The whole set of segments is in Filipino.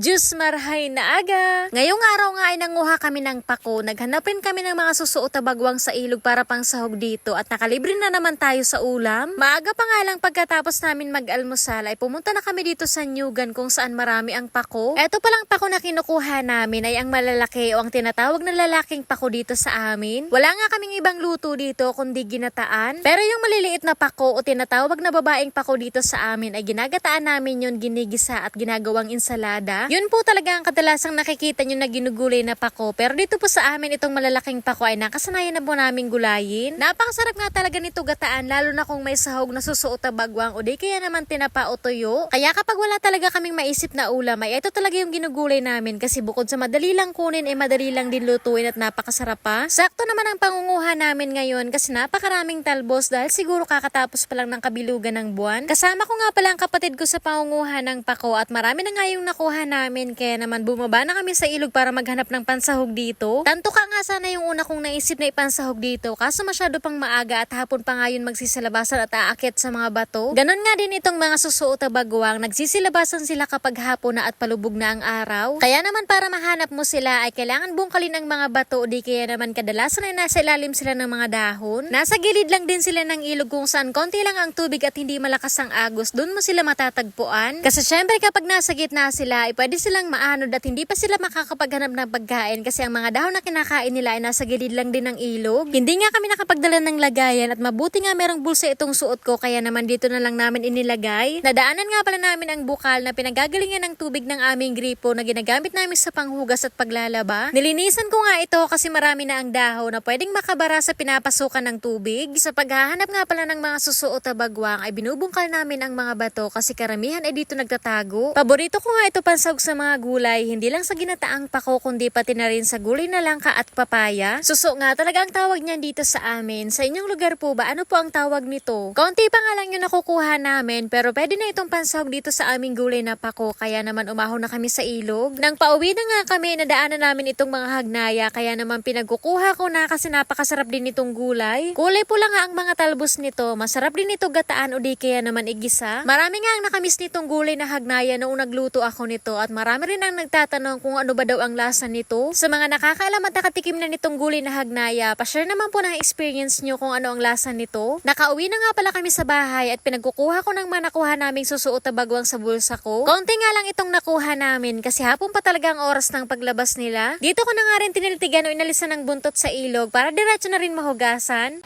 Diyos marhay na aga! Ngayong araw nga ay nanguha kami ng pako. Naghanapin kami ng mga susuot na bagwang sa ilog para pang sahog dito at nakalibre na naman tayo sa ulam. Maaga pa nga lang pagkatapos namin mag-almusal ay pumunta na kami dito sa Nyugan kung saan marami ang pako. Eto palang pako na kinukuha namin ay ang malalaki o ang tinatawag na lalaking pako dito sa amin. Wala nga kaming ibang luto dito kundi ginataan. Pero yung maliliit na pako o tinatawag na babaeng pako dito sa amin ay ginagataan namin yun ginigisa at ginagawang insalada. Yun po talaga ang kadalasang nakikita nyo na ginugulay na pako. Pero dito po sa amin itong malalaking pako ay nakasanayan na po namin gulayin. Napakasarap nga talaga nito gataan lalo na kung may sahog na susuot na bagwang o di kaya naman tinapa o tuyo. Kaya kapag wala talaga kaming maisip na ulam ay ito talaga yung ginugulay namin kasi bukod sa madali lang kunin ay madali lang din lutuin at napakasarap pa. Sakto naman ang pangunguha namin ngayon kasi napakaraming talbos dahil siguro kakatapos pa lang ng kabilugan ng buwan. Kasama ko nga pala ang kapatid ko sa pangunguha ng pako at marami na nga yung nakuha namin kaya naman bumaba na kami sa ilog para maghanap ng pansahog dito. Tanto ka nga sana yung una kong naisip na ipansahog dito kaso masyado pang maaga at hapon pa nga yun magsisilabasan at aakyat sa mga bato. Ganon nga din itong mga susuot bagwang nagsisilabasan sila kapag hapon na at palubog na ang araw. Kaya naman para mahanap mo sila ay kailangan bungkalin ng mga bato di kaya naman kadalasan ay nasa ilalim sila ng mga dahon. Nasa gilid lang din sila ng ilog kung saan konti lang ang tubig at hindi malakas ang agos. Doon mo sila matatagpuan. Kasi syempre kapag nasa gitna sila ay pwede silang maanod at hindi pa sila makakapaghanap ng pagkain kasi ang mga dahon na kinakain nila ay nasa gilid lang din ng ilog. Hindi nga kami nakapagdala ng lagayan at mabuti nga merong bulsa itong suot ko kaya naman dito na lang namin inilagay. Nadaanan nga pala namin ang bukal na pinagagalingan ng tubig ng aming gripo na ginagamit namin sa panghugas at paglalaba. Nilinisan ko nga ito kasi marami na ang dahon na pwedeng makabara sa pinapasukan ng tubig. Sa paghahanap nga pala ng mga susuot na bagwang ay binubungkal namin ang mga bato kasi karamihan ay dito nagtatago. Paborito ko nga ito pansahog sa mga gulay, hindi lang sa ginataang pako kundi pati na rin sa gulay na langka at papaya. Suso nga talaga ang tawag niyan dito sa amin. Sa inyong lugar po ba, ano po ang tawag nito? Kaunti pa nga lang yung nakukuha namin pero pwede na itong pansahog dito sa aming gulay na pako kaya naman umahon na kami sa ilog. Nang pauwi na nga kami, nadaanan namin itong mga hagnaya kaya naman pinagkukuha ko na kasi napakasarap din itong gulay. Kulay pula nga ang mga talbos nito. Masarap din ito gataan o di kaya naman igisa. Marami nga ang nakamiss nitong gulay na hagnaya noong nagluto ako nito at marami rin ang nagtatanong kung ano ba daw ang lasa nito. Sa mga nakakaalam at nakatikim na nitong gulay na hagnaya, pa-share naman po ng experience nyo kung ano ang lasa nito. Nakauwi na nga pala kami sa bahay at pinagkukuha ko ng mga nakuha naming susuot na bagwang sa bulsa ko. Konti nga lang itong nakuha namin kasi hapon pa talaga ang oras ng paglabas nila. Dito ko na nga rin tiniltigan o inalisan ng buntot sa ilog para diretso na rin mahugasan.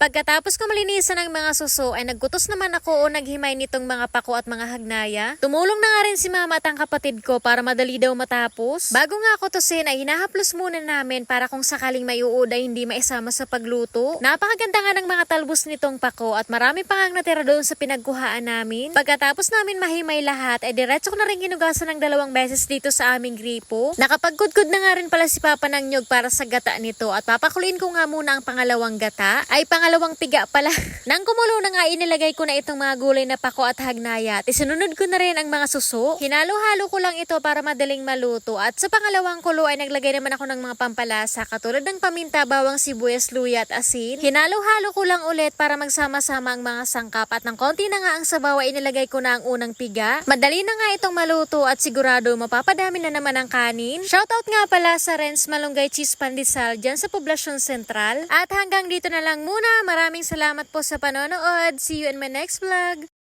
Pagkatapos ko malinisan ang mga suso ay nagkutos naman ako o naghimay nitong mga pako at mga hagnaya. Tumulong na nga rin si mama at ang kapatid ko para madali daw matapos. Bago nga ako tusin ay hinahaplos muna namin para kung sakaling may uod ay hindi maisama sa pagluto. Napakaganda nga ng mga talbos nitong pako at marami pa nga natira doon sa pinagkuhaan namin. Pagkatapos namin mahimay lahat ay diretso ko na rin ginugasan ng dalawang beses dito sa aming gripo. Nakapagkudkod na nga rin pala si Papa ng nyog para sa gata nito at papakuloyin ko nga muna ang pangalawang gata. Ay pangalawang piga pala. Nang kumulo na nga inilagay ko na itong mga gulay na pako at hagnaya at isinunod ko na rin ang mga suso. Hinalo-halo ko lang ito para madaling maluto at sa pangalawang kulo ay naglagay naman ako ng mga pampalasa katulad ng paminta, bawang sibuyas, luya at asin. Hinalo-halo ko lang ulit para magsama-sama ang mga sangkap at ng konti na nga ang sabaw ay inilagay ko na ang unang piga. Madali na nga itong maluto at sigurado mapapadami na naman ang kanin. Shoutout nga pala sa Renz Malunggay Cheese Pandesal dyan sa Poblasyon Sentral. At hanggang dito na lang muna. Maraming salamat po sa panonood. See you in my next vlog.